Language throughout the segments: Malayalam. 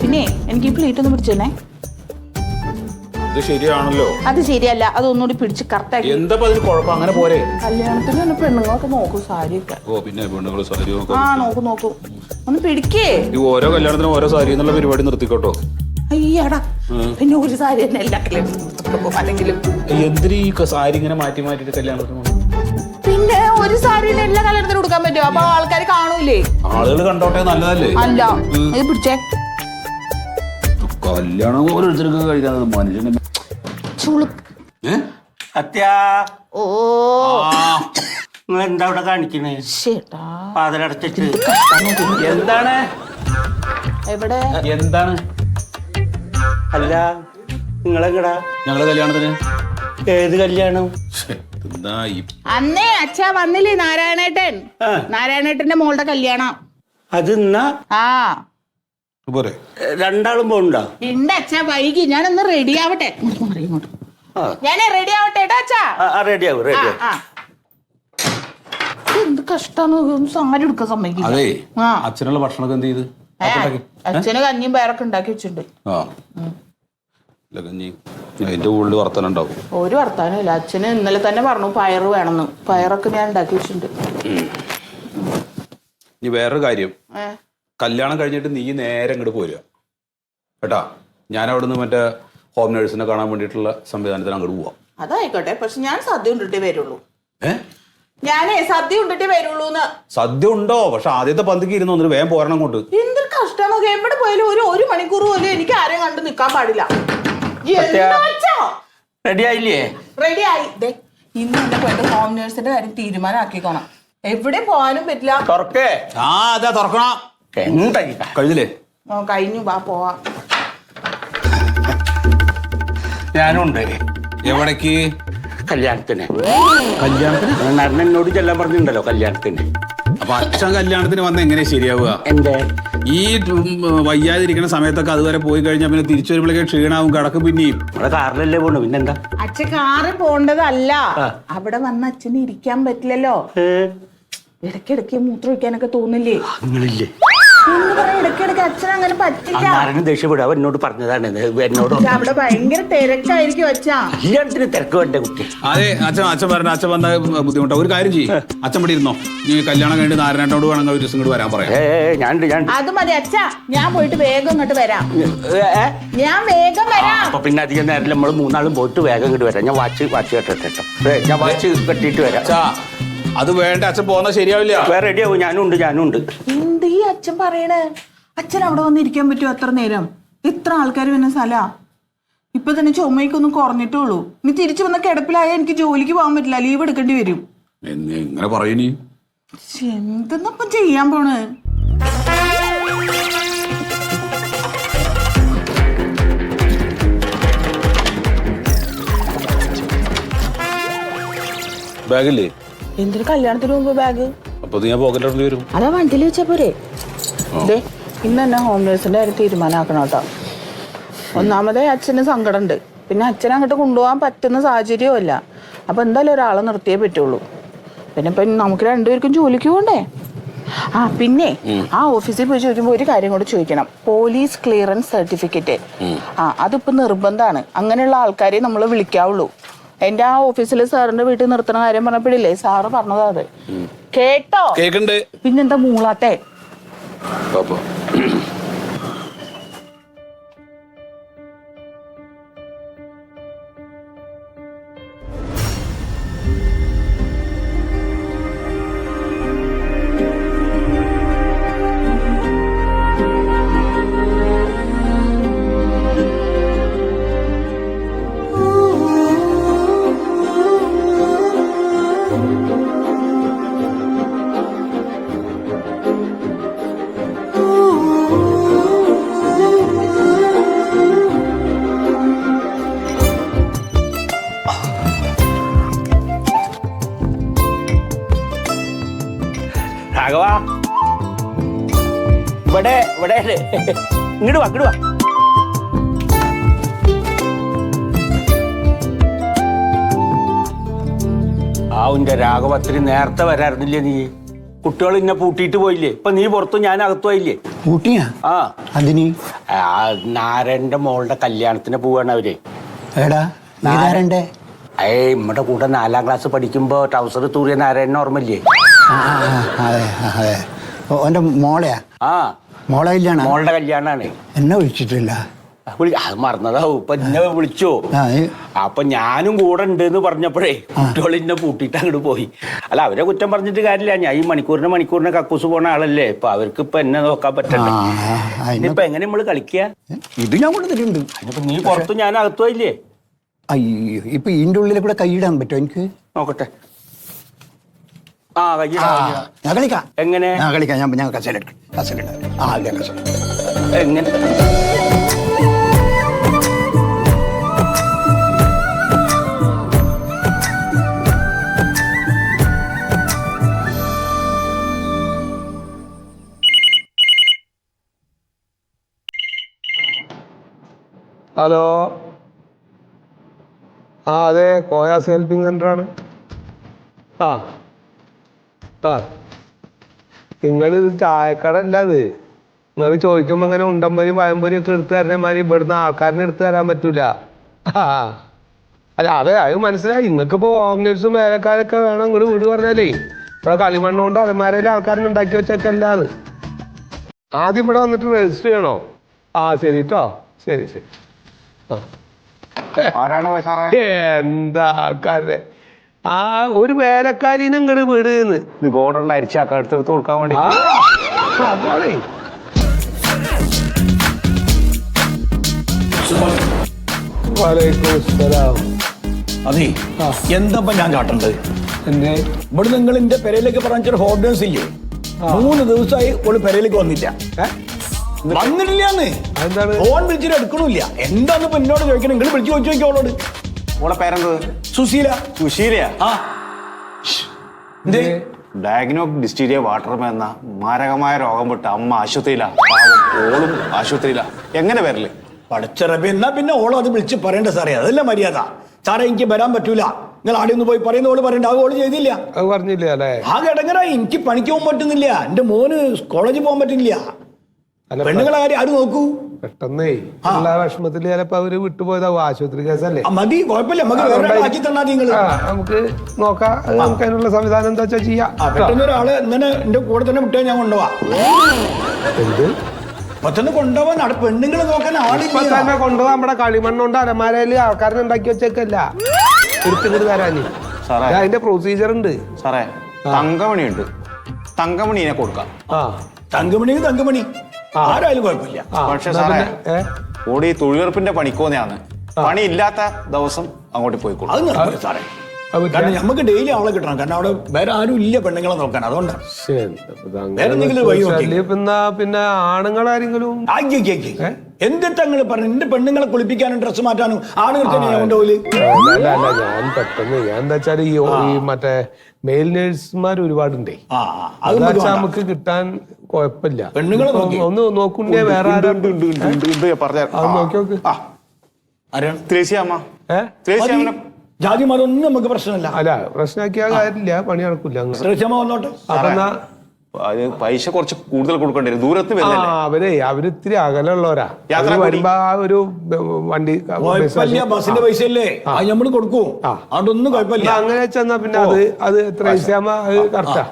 പിന്നെ എനിക്ക് ഈ പ്ലേറ്റ് ഒന്ന് പിടിച്ചേ അത് ശരിയാണല്ലോ. അത് ശരിയല്ല അതൊന്നുകൂടി പിടിച്ച് കറക്റ്റാക്കി എന്താ അതിന് കുഴപ്പം? അങ്ങനെ പോരെ. കല്യാണത്തിന് തന്നെ പെണ്ണുങ്ങളൊക്കെ നോക്കും സാരിയൊക്കെ. ഓ പിന്നെ പെണ്ണുങ്ങൾ സാരി നോക്കാം ആ നോക്കും. നോക്കും ഒന്ന് പിടിക്കേ. ഈ ഓരോ കല്യാണത്തിനും ഓരോ സാരി എന്നുള്ള പരിപാടി നിർത്തിക്കോട്ടോ. അയ്യടാ പിന്നെ ഒരു സാരി തന്നെ എല്ലാ കല്യാണത്തിനും. അല്ലെങ്കിലും എന്തിനീ സാരി ഇങ്ങനെ മാറ്റി മാറ്റിട്ട് കല്യാണത്തിന്? പിന്നെ ഒരു സാരി തന്നെ എല്ലാ കല്യാണത്തിനും കൊടുക്കാൻ പറ്റുമോ? അപ്പൊ ആൾക്കാർ കാണൂലേ? ആളുകൾ കണ്ടോട്ടെ നല്ലതല്ലേ? അല്ല. ഇത് പിടിച്ചേ. കല്യാണം ഓരോരുത്തർക്ക് കഴിക്കാതെ മനുഷ്യന്? സത്യ. ഓ. നിങ്ങൾ എന്താ ഇവിടെ കാണിക്കണേ? പാതലടച്ചിട്ട് എന്താണ്? എവിടെ? എന്താണ്? അല്ല നിങ്ങളെങ്ങടാ? ഞങ്ങളെ കല്യാണത്തിന്? ഏത് കല്യാണം? അന്നേ അച്ഛാ വന്നില്ലേ നാരായണേട്ടൻ. നാരായണേട്ടന്റെ മോളുടെ കല്യാണം. അത് ആ. പോരെ രണ്ടാളും പോണ്ടാ? എന്റെ അച്ഛാ വൈകി. ഞാനൊന്ന് റെഡി ആവട്ടെ. ഞാനേ റെഡി ആവട്ടെ അച്ഛാ. റെഡി ആ, റെഡിയാവും ആ. എന്ത് കഷ്ടാന്ന് സാരി എടുക്കാൻ സമ്മതിക്കില്ല. അതെ അച്ഛനുള്ള ഭക്ഷണമൊക്കെ എന്ത് ചെയ്ത്? അച്ഛന് കഞ്ഞിയും പയറൊക്കെ ഉണ്ടാക്കി വെച്ചിട്ടുണ്ട്. കഞ്ഞി. അതിന്റെ ഉള്ളിൽ വർത്തനം ഉണ്ടാവും. ഒരു വർത്താനമില്ല. അച്ഛന് ഇന്നലെ തന്നെ പറഞ്ഞു പയറ് വേണമെന്ന്. പയറൊക്കെ ഞാൻ ഉണ്ടാക്കി വെച്ചിട്ടുണ്ട്. ഇനി വേറൊരു കാര്യം. ഏ, കല്യാണം കഴിഞ്ഞിട്ട് നീ നേരെ ഇങ്ങോട്ട് പോരുക. കേട്ടാ? ഞാൻ അവിടെ നിന്ന് മറ്റേ ഹോം നേഴ്സിനെ കാണാൻ വേണ്ടിയിട്ടുള്ള സംവിധാനത്തിന് അങ്ങോട്ട് പോവാം. അതായിക്കോട്ടെ. പക്ഷെ ഞാൻ സദ്യ ഉണ്ടിട്ടേ വരുള്ളൂ. ഏ? ഞാനേ സദ്യ ഉണ്ടിട്ടേ വരുള്ളൂ എന്ന് സദ്യ ഉണ്ടോ? പക്ഷെ ആദ്യത്തെ പന്തിക്ക് ഇരുന്ന് ഒന്നിട്ട് വേഗം പോരണം കൊണ്ട് എന്തൊരു കഷ്ടമാണ്? എവിടെ പോയാലും ഒരു ഒരു മണിക്കൂർ പോലും എനിക്ക് ആരെയും കണ്ട് നിൽക്കാൻ പാടില്ല. റെഡിയായില്ലേ? റെഡി ആയി ദേ, ഇന്ന് എന്നെ പോയിട്ട് ഹോം നേഴ്സിന്റെ കാര്യം തീരുമാനമാക്കിക്കോണം. എവിടെ പോകാനും പറ്റില്ല. തുറക്കേ. ആ അതാ തുറക്കണം. എന്തായി കഴിഞ്ഞില്ലേ കഴിഞ്ഞു വാ പോവാ. ഞാനുണ്ട്. എവിടേക്ക്? കല്യാണത്തിന്. കല്യാണത്തിന്? നടൻ എന്നോട് ചെല്ലാൻ പറഞ്ഞിട്ടുണ്ടല്ലോ കല്യാണത്തിന്. അപ്പൊ അച്ഛൻ കല്യാണത്തിന് വന്ന എങ്ങനെ ശരിയാവുക? എന്തേ? ഈ വയ്യാതിരിക്കുന്ന സമയത്തൊക്കെ അതുവരെ പോയി കഴിഞ്ഞാൽ പിന്നെ തിരിച്ചു വരുമ്പോഴേക്കും ക്ഷീണാവും കിടക്കും പിന്നെയും. നമ്മളെ കാറിലല്ലേ പോണു? പിന്നെന്താ? അച്ഛൻ കാറ് പോണ്ടതല്ല. അവിടെ വന്ന അച്ഛന് ഇരിക്കാൻ പറ്റില്ലല്ലോ. ഇടയ്ക്കിടയ്ക്ക് മൂത്രം ഒഴിക്കാനൊക്കെ തോന്നില്ലേ? നിങ്ങളില്ലേ? ഇടയ്ക്കിടയ്ക്ക് അച്ഛൻ അങ്ങനെ പറ്റില്ല. അന്നാരനും ദേഷ്യപ്പെടും. അവൻ എന്നോട് പറഞ്ഞതാണ്. ഇത് എന്നോട് പക്ഷെ അവിടെ ഭയങ്കര തിരക്കായിരിക്കും അച്ഛാ. കല്യാണത്തിന് തിരക്ക് വേണ്ടേ കുട്ടി. അതെ അച്ഛൻ അച്ഛൻ പറഞ്ഞ അച്ഛൻ വന്ന ബുദ്ധിമുട്ടാ. ഒരു കാര്യം ചെയ്യും. അച്ഛൻ ഇവിടെ ഇരുന്നോ? നീ കല്യാണം കഴിഞ്ഞ് നാരായണോട് വേണമെങ്കിൽ ഒരു ദിവസം ഇങ്ങോട്ട് വരാൻ പറയാം. ഏ ഏ, ഞാനുണ്ട് ഞാനുണ്ട് അത് മതി അച്ഛാ. ഞാൻ പോയിട്ട് വേഗം ഇങ്ങോട്ട് വരാം. ഏ, ഏ, ഞാൻ വേഗം വരാം. അപ്പൊ പിന്നെ അധികം നേരം നമ്മൾ മൂന്നാളും പോയിട്ട് വേഗം ഇങ്ങോട്ട് വരാം. ഞാൻ വാച്ച് വാച്ച് കെട്ടെ കേട്ടോ ഏ, ഞാൻ വാച്ച് കെട്ടിയിട്ട് വരാം. അച്ഛാ അത് വേണ്ട. അച്ഛൻ പോകുന്ന ശരിയാവില്ല. വേറെ റെഡിയാവും ഞാനും ഉണ്ട് ഞാനും ഉണ്ട്. അച്ഛൻ പറയണേ? അച്ഛൻ അവിടെ വന്നിരിക്കാൻ പറ്റുമോ എത്ര നേരം? ഇത്ര ആൾക്കാർ വരുന്ന സ്ഥലാ. ഇപ്പൊ തന്നെ ചുമയ്ക്കൊന്നും കുറഞ്ഞിട്ടേ ഉള്ളൂ ഇനി തിരിച്ചു വന്ന കിടപ്പിലായ എനിക്ക് ജോലിക്ക് പോകാൻ പറ്റില്ല. ലീവ് എടുക്കേണ്ടി വരും. എങ്ങനെ പറയണി എന്തെന്നപ്പം ചെയ്യാൻ പോണ്? ബാഗില്ലേ? എന്തൊരു കല്യാണത്തിന് മുമ്പ് ബാഗ്? അപ്പൊ ഞാൻ പോക്കറ്റിലോട്ട് വരും? അതാ വണ്ടിയിൽ വെച്ചാ പോരെ. ദേ ഇന്ന് തന്നെ ഹോം നേഴ്സിന്റെ കാര്യം തീരുമാനമാക്കണം കേട്ടോ. ഒന്നാമതേ അച്ഛന് സങ്കടമുണ്ട്. പിന്നെ അച്ഛനെ അങ്ങോട്ട് കൊണ്ടുപോകാൻ പറ്റുന്ന സാഹചര്യമല്ല അപ്പൊ എന്തായാലും ഒരാളെ നിർത്തിയേ പറ്റുള്ളൂ. പിന്നെ ഇപ്പൊ നമുക്ക് രണ്ടുപേർക്കും ജോലിക്ക് പോകണ്ടേ ആ പിന്നെ ആ ഓഫീസിൽ പോയി ചോദിക്കുമ്പോൾ ഒരു കാര്യം കൂടെ ചോദിക്കണം. Police clearance certificate. ആ അതിപ്പോ നിർബന്ധമാണ്. അങ്ങനെയുള്ള ആൾക്കാരെ നമ്മൾ വിളിക്കാവുള്ളൂ. എന്റെ ആ ഓഫീസിൽ സാറിന്റെ വീട്ടിൽ നിർത്തുന്ന കാര്യം പറഞ്ഞപ്പോഴില്ലേ സാറ് പറഞ്ഞതാ അത്. കേട്ടോ? കേക്കുണ്ട്. പിന്നെന്താ മൂളാത്തെ? അപ്പൊ ഇവിടെ ഇവിടെ. ഇങ്ങോട്ട് വാ ഇങ്ങോട്ട് വാ. ആ പാവിന്റെ രാഘവത്തിന് നേരത്തെ വരാറുന്നില്ലേ നീ? കുട്ടികൾ ഇന്നെ പൂട്ടിയിട്ട് പോയില്ലേ? ഇപ്പൊ നീ പുറത്തു ഞാൻ അകത്തു പൂട്ടിയാ? ആ. അതിന്? നാരായണന്റെ മോളുടെ കല്യാണത്തിന് പോവാണ് അവർ. എടാ നീതാരണ്ടേ ഏയ് നമ്മുടെ കൂടെ നാലാം ക്ലാസ് പഠിക്കുമ്പോ ടൗസർ തൂറിയ നാരായണൻ ഓർമ്മയില്ലേ? അതെ ആ, അതെ. ഓന്റെ മോളെയാ? ആ. മോളെ കല്യാണം? മോളുടെ കല്യാണാണ്. എന്നെ വിളിച്ചിട്ടില്ല. വിളി അത് മറന്നതാവും. ഇപ്പൊ എന്നെ വിളിച്ചോ. അപ്പൊ ഞാനും കൂടെ ഉണ്ട് എന്ന് പറഞ്ഞപ്പോഴേ കുട്ടികൾ എന്നെ പൂട്ടിയിട്ട് അങ്ങോട്ട് പോയി. അല്ല അവരെ കുറ്റം പറഞ്ഞിട്ട് കാര്യമില്ല. ഞാൻ ഈ മണിക്കൂറിന് മണിക്കൂറിന് കക്കൂസ് പോണ ആളല്ലേ. ഇപ്പൊ അവർക്ക് ഇപ്പൊ എന്നെ നോക്കാൻ പറ്റണ്ട? ഇനിയിപ്പൊ എങ്ങനെ നമ്മൾ കളിക്കുക ഇത് ഞാൻ കൊടുത്തിട്ടുണ്ട് അതിനിപ്പോ നീ പുറത്തും ഞാൻ അകത്തു പോയില്ലേ അയ്യോ ഇപ്പൊ ഇതിന്റെ ഉള്ളിൽ കൂടെ കൈയിടാൻ പറ്റുമോ എനിക്ക്? നോക്കട്ടെ. ആ കയ്യ ആ, ഞാൻ കളിക്കാം. എങ്ങനെ? ഞാൻ കളിക്കാം. ഞാൻ ഞാൻ കസലെടുക്കാം കസലെടുക്കാം ആ കസേല എങ്ങനെ? ഹലോ. ആ അതെ കോയാസ് ഹെൽപ്പിംഗ് സെന്ററാണ് ആ ആ നിങ്ങളിത് ചായക്കട അല്ല അത് നിങ്ങൾ ചോദിക്കുമ്പോൾ അങ്ങനെ ഉണ്ടമ്പരി പഴംപൊരി ഒക്കെ എടുത്തു തരണ മാതിരി ഇവിടുന്ന് ആൾക്കാരനെ എടുത്തു തരാൻ പറ്റൂല. ആ അല്ല അതെ അത് മനസ്സിലായി. നിങ്ങൾക്കിപ്പോ ഓംലേറ്റ്സും വേലക്കാരൊക്കെ വേണം ഇങ്ങോട്ട് വീട് പറഞ്ഞാലേ. ഇവിടെ കളിമണ്ണ് കൊണ്ട് അലമാരയിൽ ആൾക്കാരനെ ഉണ്ടാക്കി വെച്ചൊക്കെ അല്ലാന്ന് ആദ്യം ഇവിടെ വന്നിട്ട് രജിസ്റ്റർ ചെയ്യണോ? ആ ശരി കേട്ടോ ശരി ശരി. ആ. എന്താ ആൾക്കാരുടെ ആ ഒരു വേലക്കാരിനെ ഇങ്ങോട്ട് വീടുന്ന്. ഗോഡുള്ള അരിച്ചാക്ക എടുത്ത് കൊടുക്കാൻ വേണ്ടി. അസ്സലാം. അതെ എന്തപ്പ ഞാൻ കാട്ടണ്ടത് എന്റെ ഇവിടെ നിങ്ങൾ എന്റെ പെരയിലേക്ക് പറഞ്ഞൊരു ഹോർഡേഴ്സ് ഇല്ലേ? മൂന്ന് ദിവസമായി ഓൾ പെരയിലേക്ക് വന്നില്ല? വന്നിട്ടില്ലാന്ന്. ഫോൺ വിളിച്ചിട്ട് എടുക്കണില്ല. എന്താന്ന് ഇപ്പൊ എന്നോട് ചോദിക്കണം? നിങ്ങൾ വിളിച്ചു ചോദിച്ചു നോക്കിയോളോട് ഓളെ പേരെന്ത്? സുശീല. സുശീലയാ? ആ. എന്തേ? ഡിസ്റ്റീരിയ വാട്ടർമ എന്ന മാരകമായ രോഗം വിട്ട് അമ്മ ആശുപത്രിയിലാ. പാവം ഓളും ആശുപത്രിയിലാ. എങ്ങനെ വരൽ? പഠിച്ചറബി എന്നാ പിന്നെ ഓളോ അത് വിളിച്ച് പറയണ്ട സാറേ? അതല്ല മര്യാദ. സാറേ എനിക്ക് വരാൻ പറ്റൂല. നിങ്ങൾ ആടെ ഒന്ന് പോയി പറയുന്ന ഓൾ പറയണ്ട. അത് ഓൾ ചെയ്തില്ല. അത് പറഞ്ഞില്ല അല്ലേ? ആ കിടങ്ങറ എനിക്ക് പണിക്ക് പോകാൻ പറ്റുന്നില്ല. എന്റെ മോന് കോളേജിൽ പോകാൻ പറ്റുന്നില്ല. പെണ്ണുങ്ങളെ കാര്യം ആര് നോക്കൂ? പെട്ടെന്നേ എല്ലാ വിഷമത്തിൽ ചിലപ്പോ അവർ വിട്ടുപോയതാവും ആശുപത്രി കേസല്ലേ? മതി കുഴപ്പമില്ല. നമുക്ക് വേറെ ആക്കി തന്നാ നിങ്ങൾ നമുക്ക് നോക്കാം. അത് നമുക്ക് അതിനുള്ള സംവിധാനം എന്താ വെച്ചാ ചെയ്യാം. ഒരാൾ ഇങ്ങനെ എന്റെ കൂടെ തന്നെ വിട്ടാൽ ഞാൻ കൊണ്ടുപോവാ. എന്ത്? പെട്ടെന്ന് കൊണ്ടുപോവാൻ അവിടെ പെണ്ണുങ്ങളെ നോക്കാൻ ആളില്ല. തന്നെ കൊണ്ടുപോകാൻ നമ്മുടെ കളിമണ്ണുകൊണ്ട് അലമാരയിൽ ആൾക്കാരനെ ഉണ്ടാക്കി വെച്ചേക്കല്ല. എടുത്തിങ്ങോട്ട് തരാന്. അതിന്റെ പ്രൊസീജിയർ ഉണ്ട്. സാറേ തങ്കമണി ഉണ്ട് തങ്കമണിനെ കൊടുക്കാം. ആ. തങ്കമണി തങ്കമണി. ആരായാലും കുഴപ്പമില്ല. പക്ഷെ സാറേ? ഓടി തൊഴിലുറപ്പിന്റെ പണിക്കോന്നെയാണ് പണിയില്ലാത്ത ദിവസം അങ്ങോട്ട് പോയിക്കോളൂ. അത് സാറേ. കാരണം നമുക്ക് ഡെയിലി ആളെ കിട്ടണം. കാരണം അവിടെ വേറെ ആരും ഇല്ല പെണ്ണുങ്ങളെ നോക്കാൻ. അതുകൊണ്ടാണ് വേറെ എന്തെങ്കിലും വഴി നോക്കി. പിന്നെ ആണുങ്ങളാരെങ്കിലും? എന്തിട്ട് നിങ്ങൾ പറഞ്ഞു എന്റെ പെണ്ണുങ്ങളെ കുളിപ്പിക്കാനും ഡ്രസ്സ് മാറ്റാനും ആണുങ്ങൾക്ക് അല്ല അല്ല ഞാൻ പെട്ടെന്ന് ഞാൻ എന്താ വെച്ചാൽ ഈ ഈ മറ്റേ മെയിൽ നേഴ്സുമാർ ഒരുപാടുണ്ടേ. നമുക്ക് കിട്ടാൻ കുഴപ്പമില്ല പെണ്ണുങ്ങളെ. ഒന്ന് നോക്കുണ്ടേ വേറെ ആരാ? പറഞ്ഞ അത് നോക്കി നോക്ക്. ആ. ആരാണ്? ത്രേസി അമ്മ ജാതി മതം ഒന്നും നമുക്ക് പ്രശ്നമില്ല. അല്ല പ്രശ്നമാക്കിയ കാര്യമില്ല പണി നടക്കില്ല വന്നോട്ടെ അത് പൈസ കുറച്ച് കൂടുതൽ കൊടുക്കേണ്ടി വരും. ദൂരത്ത് വരുന്നല്ലേ? അവരെ അവരിത്തിരി അകലുള്ളവരാ യാത്ര വരുമ്പോ ആ ഒരു വണ്ടി ബസിന്റെ ബസ്സിന്റെ പൈസ അല്ലേ നമ്മൾ കൊടുക്കും. അതുകൊണ്ടൊന്നും കുഴപ്പമില്ല. അങ്ങനെ ചെന്നാ പിന്നെ അത് അത് എത്ര അത് കറക്റ്റാ.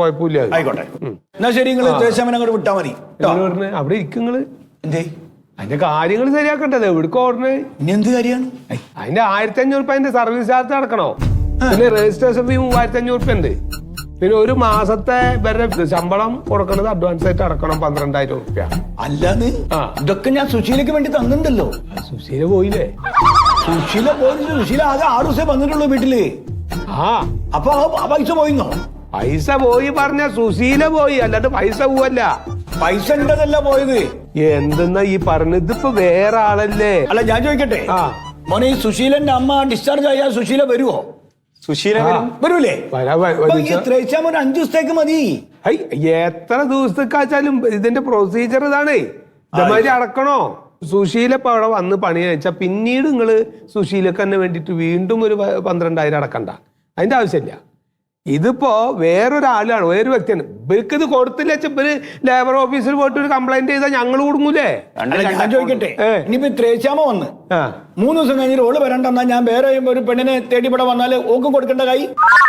കുഴപ്പമില്ല. ആയിക്കോട്ടെ. എന്നാ ശരി നിങ്ങൾ അങ്ങോട്ട് വിട്ടാ മതി. അവിടെ ഇരിക്കുങ്ങൾ എന്തേ? അതിന്റെ കാര്യങ്ങൾ ശരിയാക്കണ്ടത് എവിടേക്ക് ഓടണേ ഇനി എന്ത് കാര്യമാണ്? അതിന്റെ ആയിരത്തി അഞ്ഞൂറ് രൂപ അതിന്റെ സർവീസ് ചാർജ് അടക്കണോ പിന്നെ രജിസ്ട്രേഷൻ ഫീ മൂവായിരത്തി അഞ്ഞൂറ് രൂപ ഉണ്ട്. പിന്നെ ഒരു മാസത്തെ വരെ ശമ്പളം കൊടുക്കണത് അഡ്വാൻസ് ആയിട്ട് അടക്കണം പന്ത്രണ്ടായിരം റുപ്യ. അല്ലാന്ന്. ഇതൊക്കെ ഞാൻ സുശീലക്ക് വേണ്ടി തന്നിട്ടുണ്ടല്ലോ. സുശീല പോയില്ലേ? സുശീല പോയില്ല. സുശീല ആകെ ആറ് ദിവസം വന്നിട്ടുള്ളൂ വീട്ടിൽ. ആ. അപ്പൊ പൈസ പോയിന്നോ? പൈസ പോയി പറഞ്ഞ സുശീല പോയി. അല്ലാണ്ട് പൈസ പോവല്ല. പൈസ ഉണ്ടതല്ല പോയത്. എന്തെന്നാ ഈ പറഞ്ഞത്? ഇതിപ്പോ വേറെ ആളല്ലേ? അല്ല ഞാൻ ചോദിക്കട്ടെ? ആ. മോനെ ഈ സുശീലന്റെ അമ്മ ഡിസ്ചാർജ് ആയാൽ സുശീല വരുവോ? സുശീല വരും. വരൂലേ വരാ- വ- അപ്പൊ ഈ വരിച്ച- ത്രേശ്യാമ ഒരു അഞ്ചു ദിവസത്തേക്ക് മതി. ഹൈ, എത്ര ദിവസത്തേക്കാച്ചാലും ഇതിന്റെ പ്രൊസീജിയർ ഇതാണ്. ഇതേമാതിരി അടക്കണോ? സുശീല ഇപ്പൊ അവിടെ വന്ന് പണി കഴിച്ചാൽ പിന്നീട് നിങ്ങൾ സുശീലക്ക് തന്നെ വേണ്ടിട്ട് വീണ്ടും ഒരു പ- പന്ത്രണ്ടായിരം അടക്കണ്ട. അതിന്റെ ആവശ്യമില്ല. ഇതിപ്പോ വേറൊരാളാണ് വേറൊരു വ്യക്തിയാണ്. ഇവർക്ക് ഇത് കൊടുത്തില്ല ഇവർ ലേബർ ഓഫീസിൽ പോയിട്ട് ഒരു കംപ്ലൈന്റ് ചെയ്താൽ ഞങ്ങൾ കൊടുങ്ങൂലേ? ഞാൻ ചോദിക്കട്ടെ. ഇനിയിപ്പോ ത്രേശ്യാമ വന്ന് ആ. മൂന്ന് ദിവസം കഴിഞ്ഞിട്ട് ഓൾ വരണ്ടെന്നാ ഞാൻ വേറെ ഒരു പെണ്ണിനെ തേടി ഇവിടെ വന്നാൽ ഓക്കും കൊടുക്കേണ്ട കൈ?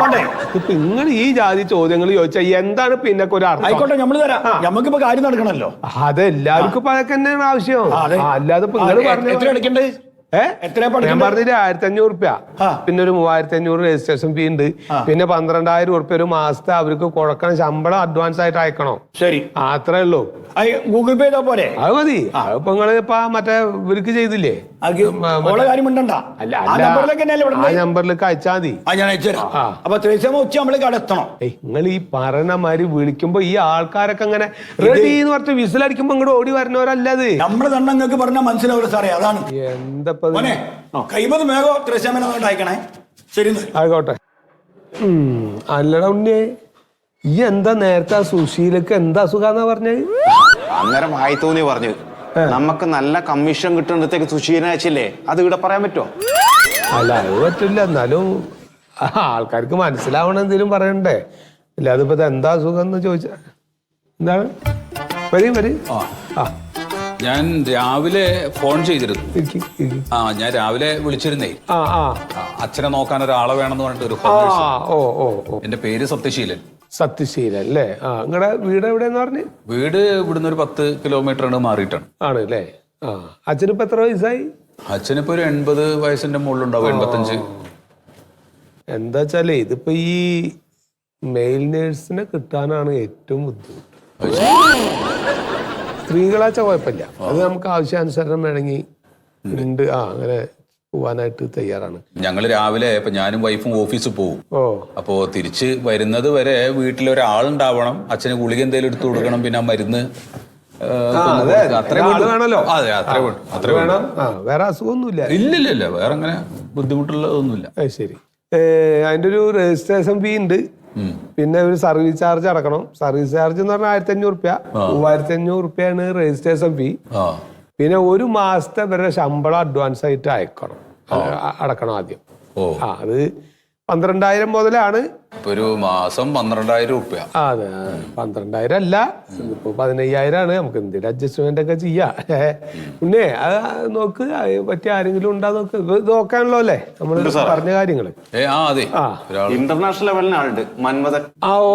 പണ്ടേ ഇപ്പൊ നിങ്ങൾ ഈ ജാതി ചോദ്യങ്ങൾ ചോദിച്ചാൽ എന്താണ് പിന്നെ ഒരു അർത്ഥം? ആയിക്കോട്ടെ നമ്മൾ തരാം. നമുക്കിപ്പോ കാര്യം നടക്കണല്ലോ. അതെല്ലാവർക്കും ഇപ്പൊ അതൊക്കെ തന്നെയാണ് ആവശ്യം അല്ലാതെ ഇപ്പൊ നിങ്ങൾ പറഞ്ഞു എത്ര? എത്രയാ ഞാൻ പറഞ്ഞില്ല ആയിരത്തി അഞ്ഞൂറ് റുപ്യ പിന്നെ ഒരു മൂവായിരത്തി അഞ്ഞൂറ് രജിസ്ട്രേഷൻ ഫീ ഉണ്ട്. പിന്നെ പന്ത്രണ്ടായിരം റുപ്യ ഒരു മാസത്തെ അവർക്ക് കൊടുക്കണം ശമ്പളം അഡ്വാൻസ് ആയിട്ട് അയക്കണം? ശരി. അത്രേ ഉള്ളൂ. ഗൂഗിൾ പേ ചെയ്താ പോരെ? അത് മതി. അതിപ്പോ നിങ്ങൾ ഇപ്പൊ മറ്റേ ഇവർക്ക് ചെയ്തില്ലേ? അല്ല ആ നമ്പറിലേക്ക് അയച്ചാ മതി. നിങ്ങൾ ഈ പറഞ്ഞ മാതിരി വിളിക്കുമ്പോ ഈ ആൾക്കാരൊക്കെ അങ്ങനെ റെഡി എന്ന് പറഞ്ഞ വിസിലടിക്കുമ്പോ ഇങ്ങോട്ട് ഓടി വരുന്നവരല്ലേ നമ്മൾ തന്നെ നിങ്ങൾക്ക് പറഞ്ഞാൽ മനസ്സിലാവില്ല സാറേ. അതാണ്. എന്താ ആയിക്കോട്ടെ. അല്ലട ഉണ്ണിയെ ഈ എന്താ നേരത്തെ ആ സുശീലക്ക് എന്താ അസുഖാന്നാ പറഞ്ഞത് അന്നേരം ആയി തോന്നി പറഞ്ഞു നമുക്ക് നല്ല കമ്മീഷൻ കിട്ടുന്നിടത്തേക്ക് സുശീലനെ അയച്ചില്ലേ? അത് ഇവിടെ പറയാൻ പറ്റുമോ? അല്ല അത് പറ്റില്ല. എന്നാലും ആൾക്കാർക്ക് മനസ്സിലാവണം എന്തെങ്കിലും പറയണ്ടേ. അല്ലാതെ ഇപ്പൊ എന്താ അസുഖം എന്ന് ചോദിച്ചാ എന്താണ്? വരും വരും. ആ. ഞാൻ രാവിലെ ഫോൺ ചെയ്തിരുന്നു. ആ ഞാൻ രാവിലെ വിളിച്ചിരുന്നേ. ആ ആ. ആ, അച്ഛനെ നോക്കാൻ ഒരാളെ വേണമെന്ന് പറഞ്ഞിട്ട് ഒരു ആ ഓ ഓ ഓ. എന്റെ പേര് സത്യശീലൻ. സത്യശീലൻ അല്ലേ ആ നിങ്ങളുടെ വീട് എവിടെയെന്ന് പറഞ്ഞു? വീട് ഇവിടുന്ന് ഒരു പത്ത് കിലോമീറ്റർ മാറിയിട്ടാണ്. ആണ് അല്ലേ ആ അച്ഛനിപ്പോ എത്ര വയസ്സായി? അച്ഛനിപ്പോ ഒരു എൺപത് വയസ്സിന്റെ മുകളിലുണ്ടാവും എൺപത്തഞ്ച്. എന്താ വെച്ചാലേ ഇതിപ്പോ ഈ മെയിൽ നേഴ്സിനെ കിട്ടാനാണ് ഏറ്റവും ബുദ്ധിമുട്ട്. സ്ത്രീകളാച്ച കുഴപ്പമില്ല. അത് നമുക്ക് ആവശ്യാനുസരണം വേണമെങ്കിൽ ഉണ്ട്. ആ അങ്ങനെ പോവാനായിട്ട് തയ്യാറാണ്. ഞങ്ങൾ രാവിലെ ഇപ്പൊ ഞാനും വൈഫും ഓഫീസിൽ പോകും ഓ. അപ്പോ തിരിച്ച് വരുന്നത് വരെ വീട്ടിൽ ഒരാളുണ്ടാവണം അച്ഛന് ഗുളിക എന്തെങ്കിലും എടുത്തു കൊടുക്കണം പിന്നെ ആ മരുന്ന് കൊണ്ടു അതെ, കൊടുക്കുക. അത്രേ. അതെ വേണം വേണം. ആ വേറെ അസുഖമൊന്നുമില്ല. ഇല്ലില്ല വേറെ അങ്ങനെ ബുദ്ധിമുട്ടുള്ളതൊന്നുമില്ല അത് ശരി. ഏ, അതിന്റെ ഒരു രജിസ്ട്രേഷൻ ഫീ ഉണ്ട്. പിന്നെ ഒരു സർവീസ് ചാർജ് അടക്കണം. സർവീസ് ചാർജ് എന്ന് പറഞ്ഞാൽ ആയിരത്തി അഞ്ഞൂറ് റുപ്യ. മൂവായിരത്തി അഞ്ഞൂറ് റുപ്യാണ് രജിസ്ട്രേഷൻ ഫീ പിന്നെ ഒരു മാസത്തെ വരെ ശമ്പളം അഡ്വാൻസ് ആയിട്ട് അയക്കണം. അടക്കണം ആദ്യം. ആ അത് പന്ത്രണ്ടായിരം മുതലാണ്. ഒരു മാസം പന്ത്രണ്ടായിരം റുപ്യ ആ, അതെ പന്ത്രണ്ടായിരം അല്ല ഇപ്പൊ പതിനയ്യായിരം ആണ് നമുക്ക് എന്തെങ്കിലും അഡ്ജസ്റ്റ്മെന്റ് ഒക്കെ ചെയ്യാം. പിന്നെ അത് നോക്ക് പറ്റിയ ആരെങ്കിലും ഉണ്ടാ നോക്ക്. ഇത് നോക്കാണല്ലോ അല്ലേ? നമ്മൾ പറഞ്ഞ കാര്യങ്ങൾ. ആ. ഇന്റർനാഷണൽ ലെവലിനാളുണ്ട് മന്മഥൻ. ആ ഓ.